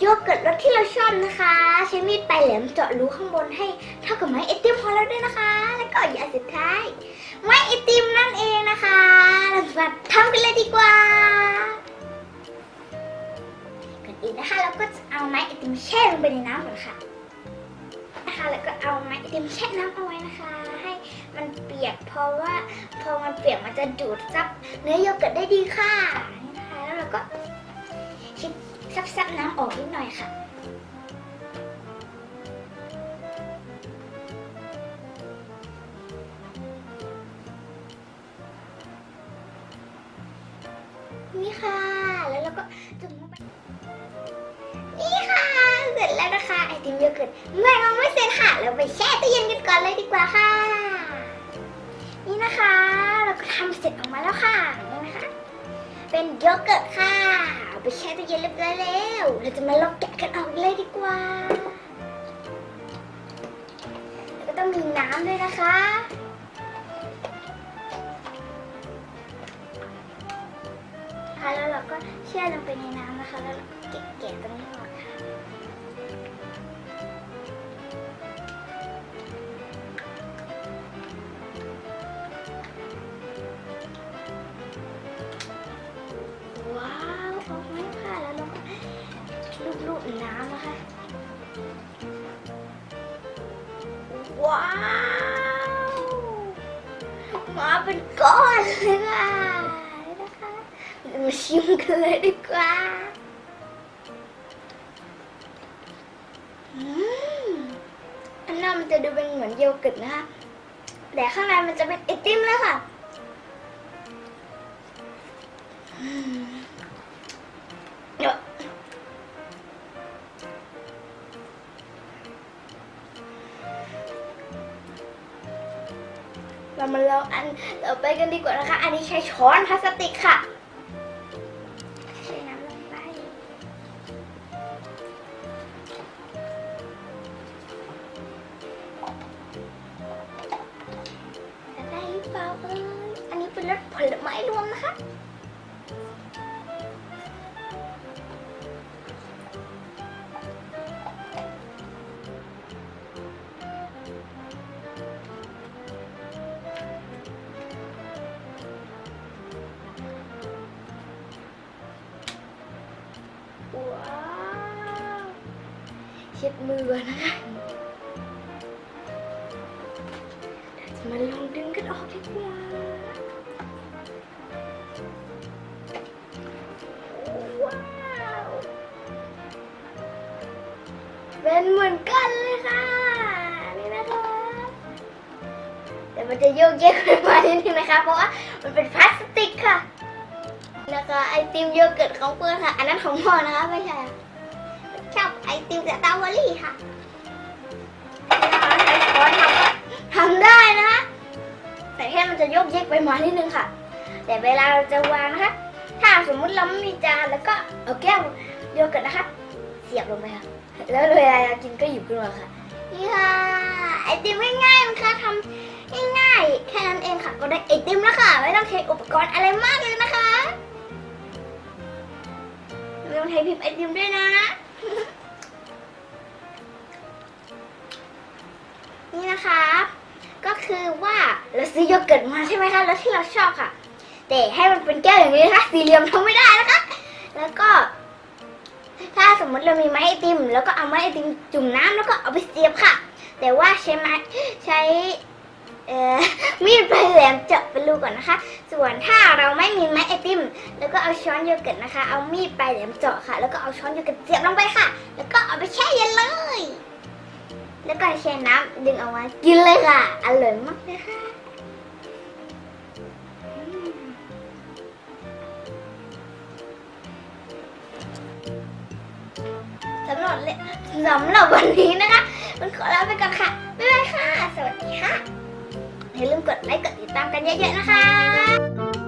โยเกิร์ตรสที่เราชอบนะคะ ใช้มีดปลายแหลมเจาะรูข้างบนให้เท่ากับไม้ไอติมพอแล้วด้วยนะคะ แล้วก็อย่างสุดท้าย ไม้ไอติมนั่นเองนะคะเรามาทำกันเลยดีกว่าก่อนอื่นนะคะเราก็จะเอาไม้ไอติมแช่ลงไปในน้ำก่อนค่ะนะคะแล้วก็เอาไม้ไอติมแช่น้ำเอาไว้นะคะ ให้มันเปียกเพราะว่าพอมันเปียกมันจะดูดซับเนื้อโยเกิร์ตได้ดีค่ะ อกนิดหน่อยค่ะ นี่ค่ะ แล้วเราก็จุ่มลงไปนี่ค่ะ เสร็จแล้วนะคะ ไอติมโยเกิร์ตไม่ยังไม่เสร็จค่ะ เราไปแช่ตู้เย็นกันก่อนเลยดีกว่าค่ะ นี่นะคะ เราก็ทำเสร็จออกมาแล้วค่ะนี่นะคะ เป็นโยเกิร์ตค่ะ ไปแช่ตู้เย็นเรียบร้อยแล้ว เราจะมาลองแกะกันออกเลยดีกว่า แล้วก็ต้องมีน้ำด้วยนะคะค่ะแล้วเราก็แช่ลงไปในน้ำนะคะ แล้วเราก็แกะตรงนี้ออกค่ะ น้ำนะคะ ว้าวมาเป็นก้อนเลยค่ะนะคะมาชิมกันเลยดีกว่าอันนั้นมันจะดูเป็นเหมือนโยเกิร์ตนะคะ แต่ข้างในมันจะเป็นไอติมเลยค่ะ เรามาลองอันต่อไปกันดีกว่านะคะ อันนี้ใช้ช้อนพลาสติกค่ะใช้น้ำลงไปได้หรือเปล่าเอ้ยอันนี้เป็นรสผลไม้รวมนะคะ ช็ดมือก่อนนะคะจะมาลองดึงกันออกดีกว่าว้าวเป็นเหมือนกันเลยค่ะ นี่นะคะแต่มันจะโยกเยกไปมานิดนึงนะคะ เพราะว่ามันเป็นพลาสติกค่ะนะคะไอติมโยเกิร์ตของเพื่อนค่ะ อันนั้นของพ่อนะคะไม่ใช่ ไอติมสตรอเบอรี่ค่ะใช้ช้อนทำก็ทำได้นะคะแต่แค่มันจะโยกเยกไปมานิดนึงค่ะ แต่เวลาเราจะวางนะคะ ถ้าสมมุติเราไม่มีจานแล้วก็เอาแก้วโยเกิร์ตนะคะ เสียบลงไปค่ะ แล้วเวลาเรากินก็หยิบขึ้นมาค่ะนี่ค่ะไอติมง่ายๆนะคะทำง่ายๆแค่นั้นเองค่ะ ก็ได้ไอติมแล้วค่ะไม่ต้องใช้อุปกรณ์อะไรมากเลยนะคะไม่ต้องใช้พิมพ์ไอติมด้วยนะ คือว่าเราซื้อโยเกิร์ตมาใช่ไหมคะแล้วที่เราชอบค่ะ แต่ให้มันเป็นแก้วอย่างนี้นะคะสี่เหลี่ยมทำไม่ได้นะคะ แล้วก็ ถ้าสมมติเรามีไม้ไอติม แล้วก็เอาไม้ไอติมจุ่มน้ำแล้วก็เอาไปเสียบค่ะ แต่ว่าใช้ไม้ใช้เอ่อมีดปลายแหลมเจาะเป็นรูก่อนนะคะ ส่วนถ้าเราไม่มีไม้ไอติม แล้วก็เอาช้อนโยเกิร์ตนะคะ เอามีดปลายแหลมเจาะค่ะ แล้วก็เอาช้อนโยเกิร์ตเสียบลงไปค่ะ แล้วก็เอาไปแช่เย็นเลย แล้วก็แช่น้ำดึงออกมากินเลยค่ะ อร่อยมากเลยค่ะสำหรับเลยสำหรับวันนี้นะคะ มันขอลาไปก่อนค่ะ บ๊ายบายค่ะ สวัสดีค่ะอย่าลืมกดไลค์ กดติดตามกันเยอะๆนะคะ